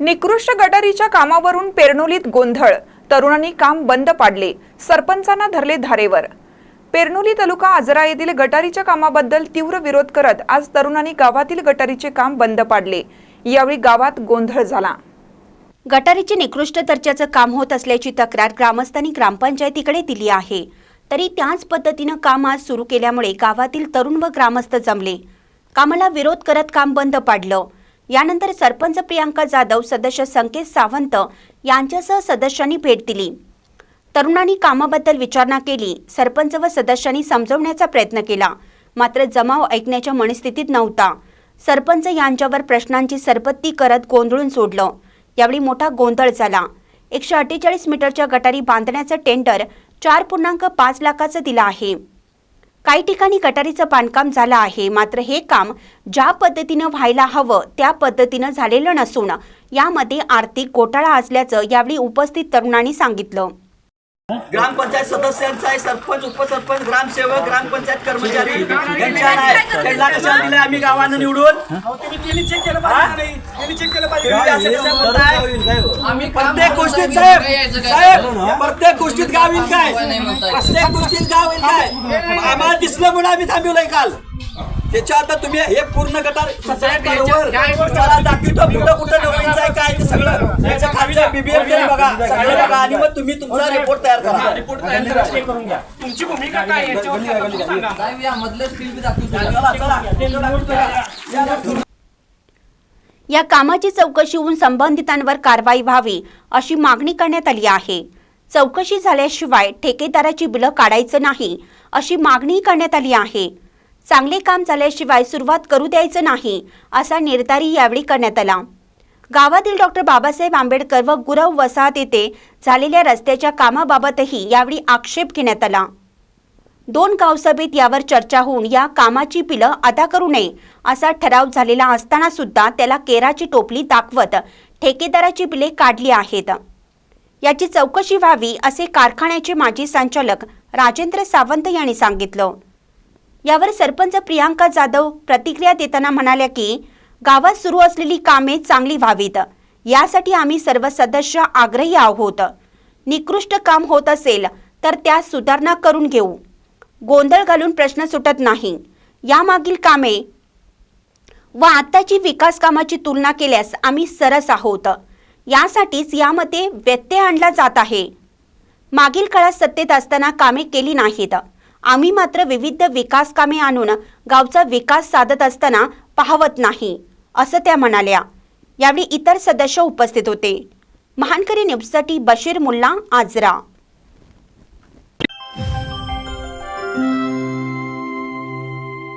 निकृष्ट गटारीच्या कामावरून पेरनोलीत गोंधळ. तरुणांनी काम बंद पाडले. सरपंचांना धरले धारेवर. पेरनोली तालुका आजरा येथील गटारीच्या कामाबद्दल तीव्र विरोध करत आज तरुणांनी गावातील गटारीचे काम बंद पाडले. यावेळी गावात गोंधळ झाला. गटारीचे निकृष्ट दर्जाचं काम होत असल्याची तक्रार ग्रामस्थांनी ग्रामपंचायतीकडे दिली आहे. तरी त्याच पद्धतीनं काम आज सुरू केल्यामुळे गावातील तरुण व ग्रामस्थ जमले. कामाला विरोध करत काम बंद पाडलं. यानंतर सरपंच प्रियांका जाधव सदस्य संकेत सावंत यांच्यासह सदस्यांनी भेट दिली. तरुणांनी कामाबद्दल विचारणा केली. सरपंच व सदस्यांनी समजवण्याचा प्रयत्न केला. मात्र जमाव ऐकण्याच्या मनस्थितीत नव्हता. सरपंच यांच्यावर प्रश्नांची सरपत्ती करत गोंधळून सोडलं. यावेळी मोठा गोंधळ झाला. एकशे अठ्ठेचाळीस मीटरच्या गटारी बांधण्याचं टेंडर चार पूर्णांक पाच लाखाचं दिलं आहे. काही ठिकाणी गटारीचं बांधकाम झालं आहे. मात्र हे काम ज्या पद्धतीनं व्हायला हवं त्या पद्धतीनं झालेलं नसून यामध्ये आर्थिक घोटाळा असल्याचं यावेळी उपस्थित तरुणांनी सांगितलं. ग्रामपंचायत सदस्यांचा आहे सरपंच उपसरपंच ग्रामसेवक ग्रामपंचायत कर्मचारी. यांच्या नाही त्यांना कशाला दिलं आम्ही गावानं निवडून? कसं बोलताय? प्रत्येक गोष्टीत साहेब साहेब प्रत्येक गोष्टीत गाव येईल काय? प्रत्येक गोष्टीत गाव येईल काय? आम्हाला दिसलं म्हणून आम्ही थांबवलंय काल. त्याच्या आता तुम्ही हे पूर्ण गटार मला दाखवतो पुढं कुठं डोळ्यांचं आहे काय ते सगळं. त्याच्या खालचं बीबीएम बघा. सगळं बघा आणि मग तुम्ही तुमचा रिपोर्ट तयार करा. तुमची भूमिका काय आहे? याच्यावर सांगा. चला चला. या कामाची चौकशी होऊन संबंधितांवर कारवाई व्हावी अशी मागणी करण्यात आली आहे. चौकशी झाल्याशिवाय ठेकेदाराची बिलं काढायचं नाही अशी मागणी करण्यात आली आहे. चांगले काम झाल्याशिवाय सुरुवात करू द्यायचं नाही असा निर्धारही यावेळी करण्यात आला. गावातील डॉक्टर बाबासाहेब आंबेडकर व गुरव वसाहत येथे झालेल्या रस्त्याच्या कामाबाबतही यावेळी आक्षेप घेण्यात आला. दोन गावसभेत यावर चर्चा होऊन या कामाची बिलं अदा करू नये असा ठराव झालेला असताना सुद्धा त्याला केराची टोपली दाखवत ठेकेदाराची बिले काढली आहेत. याची चौकशी व्हावी असे कारखान्याचे माजी संचालक राजेंद्र सावंत यांनी सांगितलं. यावर सरपंच प्रियांका जाधव प्रतिक्रिया देताना म्हणाल्या की गावात सुरू असलेली कामे चांगली व्हावीत. यासाठी आम्ही सर्व सदस्य आग्रही आहोत. निकृष्ट काम होत असेल तर त्यात सुधारणा करून घेऊ. गोंधळ घालून प्रश्न सुटत नाही. यामागील कामे व आत्ताची विकास कामाची तुलना केल्यास आम्ही सरस आहोत. यासाठीच यामध्ये व्यत्यय आणला जात आहे. मागील काळात सत्तेत असताना कामे केली नाहीत. आम्ही मात्र विविध विकास कामे आणून गावचा विकास साधत असताना पाहवत नाही असं त्या म्हणाल्या. यावेळी इतर सदस्य उपस्थित होते. महानकरी न्यूजसाठी बशीर मुल्ला आजरा